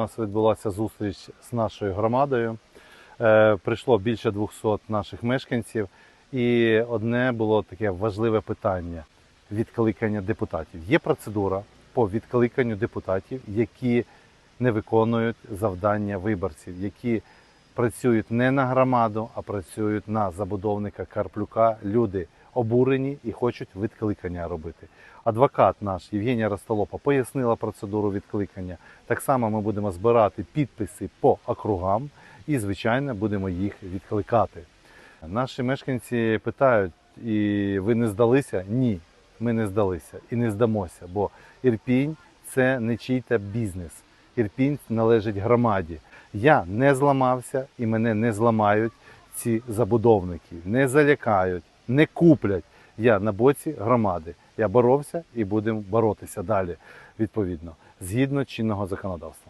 У нас відбулася зустріч з нашою громадою. Е, Прийшло більше 200 наших мешканців, і одне було таке важливе питання відкликання депутатів. Є процедура по відкликанню депутатів, які не виконують завдання виборців, які працюють не на громаду, а працюють на забудовника Карплюка. Люди обурені і хочуть відкликання робити. Адвокат наш Євгенія Ростолопа пояснила процедуру відкликання. Так само ми будемо збирати підписи по округам і, звичайно, будемо їх відкликати. Наші мешканці питають: і ви не здалися? Ні, ми не здалися і не здамося, бо Ірпінь це не чий-то бізнес. Ірпінь належить громаді. Я не зламався і мене не зламають ці забудовники, не залякають, не куплять. Я на боці громади. Я боровся і будемо боротися далі відповідно згідно чинного законодавства.